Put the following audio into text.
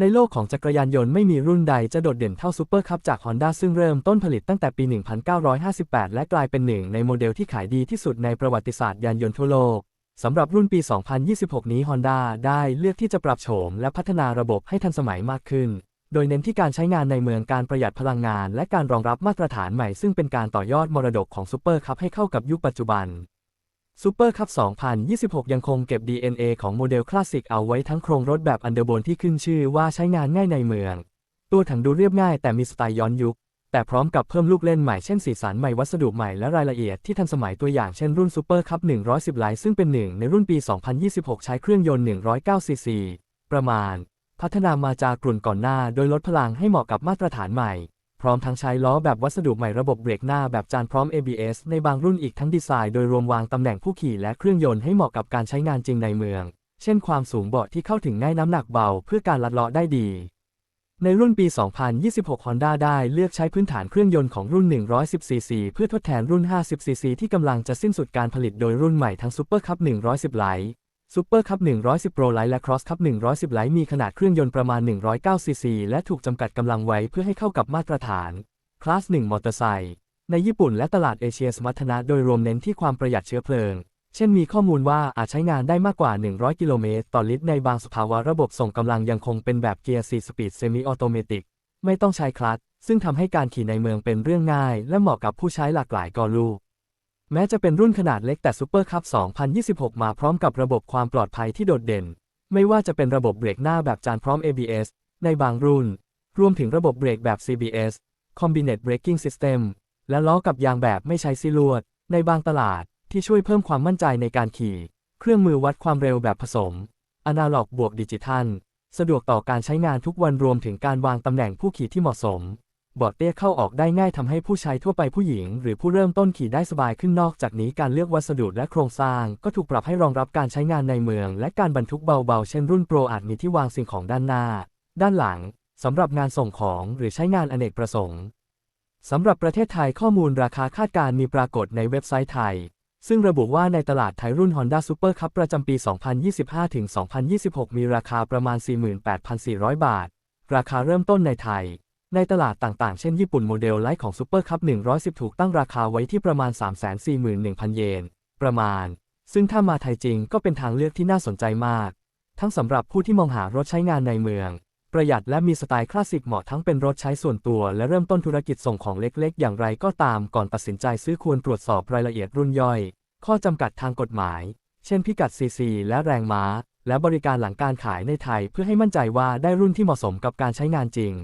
ในโลกของจักรยานยนต์ไม่มีรุ่นใดจะโดดเด่นเท่าซูเปอร์คัพจาก Honda ซึ่งเริ่มต้นผลิตตั้งแต่ปี 1958 และกลายเป็นหนึ่งในโมเดลที่ขายดีที่สุดในประวัติศาสตร์ยานยนต์ทั่วโลก สำหรับรุ่นปี 2026 นี้ Honda ได้เลือกที่จะปรับโฉมและพัฒนาระบบให้ทันสมัยมากขึ้น โดยเน้นที่การใช้งานในเมืองการประหยัดพลังงาน และการรองรับมาตรฐานใหม่ซึ่งเป็นการต่อยอดมรดกของซูเปอร์คัพให้เข้ากับยุคปัจจุบัน ซูเปอร์คัพ2026 ยังคงเก็บ DNA ของโมเดลคลาสสิกเอาไว้ทั้งโครงรถแบบอันเดอร์โบนที่ขึ้นชื่อว่าใช้งานง่ายในเมือง ตัวถังดูเรียบง่ายแต่มีสไตล์ย้อนยุค แต่พร้อมกับเพิ่มลูกเล่นใหม่เช่นสีสันใหม่วัสดุใหม่และรายละเอียดที่ทันสมัยตัวอย่างเช่นรุ่นซูเปอร์คัพ110ไลท์ซึ่งเป็นหนึ่งในรุ่นปี 2026 ใช้เครื่องยนต์ 109 ซีซี ประมาณ พัฒนามาจากกลุ่นก่อนหน้าโดยลดพลังให้เหมาะกับมาตรฐานใหม่ พร้อมทั้งใช้ล้อแบบวัสดุใหม่ระบบเบรกหน้าแบบจานพร้อม ABS ในบางรุ่นอีกทั้งดีไซน์โดยรวมวางตำแหน่งผู้ขี่และเครื่องยนต์ให้เหมาะกับการใช้งานจริงในเมือง เช่นความสูงเบาะที่เข้าถึงง่ายน้ำหนักเบาเพื่อการลัดเลาะได้ดี ในรุ่นปี 2026 Honda ได้เลือกใช้พื้นฐานเครื่องยนต์ของรุ่น 110cc เพื่อทดแทนรุ่น 50cc ที่กำลังจะสิ้นสุดการผลิตโดยรุ่นใหม่ทั้ง Super Cup 110ไหล ท์ Super Cup 110 Pro Light และ Cross Cup 110 Light มีขนาดเครื่องยนต์ประมาณ 109cc และถูกจำกัดกำลังไว้เพื่อให้เข้ากับมาตรฐาน คลาส 1 มอเตอร์ไซค์ในญี่ปุ่นและตลาดเอเชียสมรรถนะโดยรวมเน้นที่ความประหยัดเชื้อเพลิง เช่นมีข้อมูลว่าอาจใช้งานได้มากกว่า 100 กิโลเมตรต่อลิตรในบางสภาวะระบบส่งกำลังยังคงเป็นแบบเกียร์4สปีดเซมิออโตเมติกไม่ต้องใช้คลัตช์ซึ่งทำให้การขี่ในเมืองเป็นเรื่องง่าย และเหมาะกับผู้ใช้หลากหลายกอลูก แม้จะเป็นรุ่นขนาดเล็กแต่ซูเปอร์คัพ2026 มาพร้อมกับระบบความปลอดภัยที่โดดเด่น ไม่ว่าจะเป็นระบบเบรกหน้าแบบจานพร้อม ABS ในบางรุ่น รวมถึงระบบเบรกแบบ CBS Combinate Braking System และล้อกับยางแบบไม่ใช้ซีลวด ในบางตลาดที่ช่วยเพิ่มความมั่นใจในการขี่ เครื่องมือวัดความเร็วแบบผสม อนาล็อกบวกดิจิทัล สะดวกต่อการใช้งานทุกวันรวมถึงการวางตำแหน่งผู้ขี่ที่เหมาะสม บอร์ดเตี้ยเข้าออกได้ง่ายทำให้ผู้ใช้ทั่วไปผู้หญิง หรือผู้เริ่มต้นขี่ได้สบายขึ้นนอกจากนี้การเลือกวัสดุและโครงสร้าง ก็ถูกปรับให้รองรับการใช้งานในเมือง และการบรรทุกเบาๆ เช่นรุ่นโปรอาจมีที่วางสิ่งของด้านหน้า ด้านหลังสำหรับงานส่งของหรือใช้งานอเนกประสงค์สำหรับประเทศไทยข้อมูลราคาคาดการณ์มีปรากฏในเว็บไซต์ไทย ซึ่งระบุว่าในตลาดไทยรุ่น Honda Super Cup ประจำปี 2025-2026 มีราคาประมาณ 48,400 บาท ราคาเริ่มต้นในไทย ในตลาดต่างๆ เช่นญี่ปุ่นโมเดลไลท์ของ Super Cup 110 ถูกตั้งราคาไว้ที่ประมาณ 341,000 เยน ประมาณ ซึ่งถ้ามาไทยจริงก็เป็นทางเลือกที่น่าสนใจมาก ทั้งสำหรับผู้ที่มองหารถใช้งานในเมือง ประหยัดและมีสไตล์คลาสสิกเหมาะทั้งเป็นรถใช้ส่วนตัว และเริ่มต้นธุรกิจส่งของเล็กๆ อย่างไรก็ตามก่อนตัดสินใจซื้อควรตรวจสอบรายละเอียดรุ่นย่อย ข้อจำกัดทางกฎหมาย เช่นพิกัดซีซีและแรงม้า และบริการหลังการขายในไทย เพื่อให้มั่นใจว่าได้รุ่นที่เหมาะสมกับการใช้งานจริง